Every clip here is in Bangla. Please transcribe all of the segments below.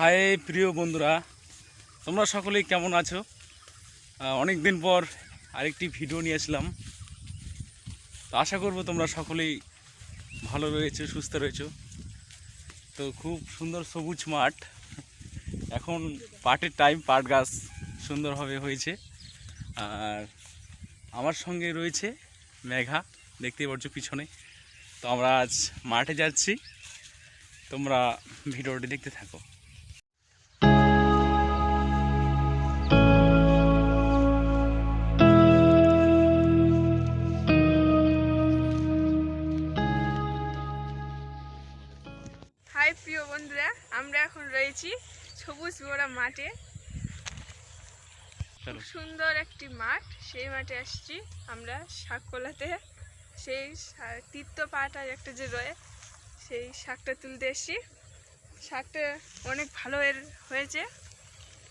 হাই, প্রিয় বন্ধুরা, তোমরা সকলেই কেমন আছো? অনেক দিন পর আরেকটি ভিডিও নিয়ে আসলাম। তো আশা করব তোমরা সকলেই ভালো রয়েছো, সুস্থ রয়েছো। তো খুব সুন্দর সবুজ মাঠ। এখন পাটের টাইম পাট গাছ সুন্দরভাবে হয়েছে। আর আমার সঙ্গে রয়েছে মেঘা, দেখতেই পাচ্ছ পিছনে। তো আমরা আজ মাঠে যাচ্ছি। তোমরা ভিডিওটি দেখতে থাকো। হাই প্রিয় বন্ধুরা আমরা এখন রয়েছি সবুজ বড়া মাঠে। খুব সুন্দর একটি মাঠ সেই মাঠে আসছি আমরা শাক কোলাতে সেই তীর্থ পাটা একটা যে রয়ে সেই শাকটা তুলতে এসছি। শাকটা অনেক ভালো এর হয়েছে।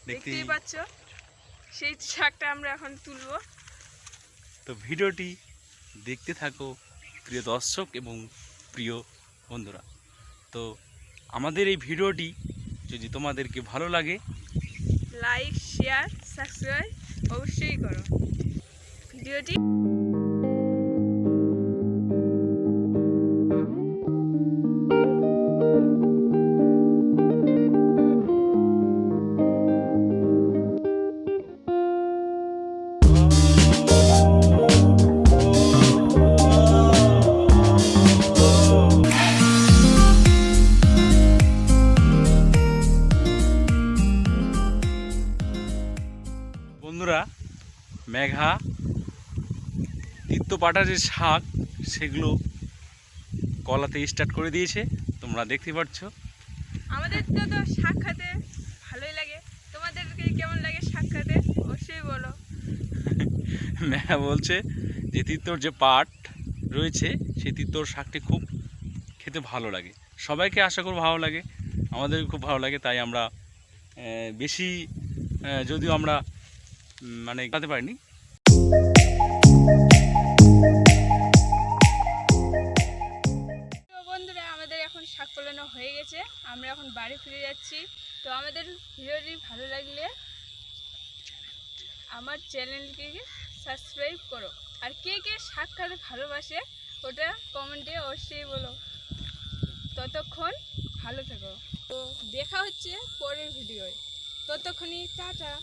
দেখতেই দেখতেই পাচ্ছ সেই শাকটা আমরা এখন তুলবো। তো ভিডিওটি দেখতে থাকো প্রিয় দর্শক এবং প্রিয় বন্ধুরা। তো আমাদের এই ভিডিওটি যদি তোমাদেরকে ভালো লাগে লাইক শেয়ার সাবস্ক্রাইব অবশ্যই করো। ভিডিওটি বন্ধুরা মেঘা তিত্তপাটা যে শাক সেগুলো কলাতে স্টার্ট করে দিয়েছে। তোমরা দেখতে পাচ্ছ। আমাদের তো তো শাক খেতে ভালোই লাগে। তোমাদেরকে কেমন লাগে শাক খেতে? অবশ্যই বলো। মেঘা বলছে যে তিত্তর যে পাট রয়েছে সেই তিত্তর শাকটি খুব খেতে ভালো লাগে। সবাইকে আশা করব ভালো লাগে। আমাদের খুব ভালো লাগে তাই আমরা বেশি যদিও আমরা মানে খাতে পারিনি। বন্ধুরা, আমাদের এখন শাক ফলানো হয়ে গেছে। আমরা এখন বাড়ি ফিরে যাচ্ছি। তো আমাদের ভিডিওটি ভালো লাগলে আমার চ্যানেলকে সাবস্ক্রাইব করো। আর কে কে শাক খেতে ভালোবাসে, ওটা কমেন্টে অবশ্যই বলো। ততক্ষণ ভালো থেকো। তো দেখা হচ্ছে পরের ভিডিওয়। ততক্ষণই, টাটা।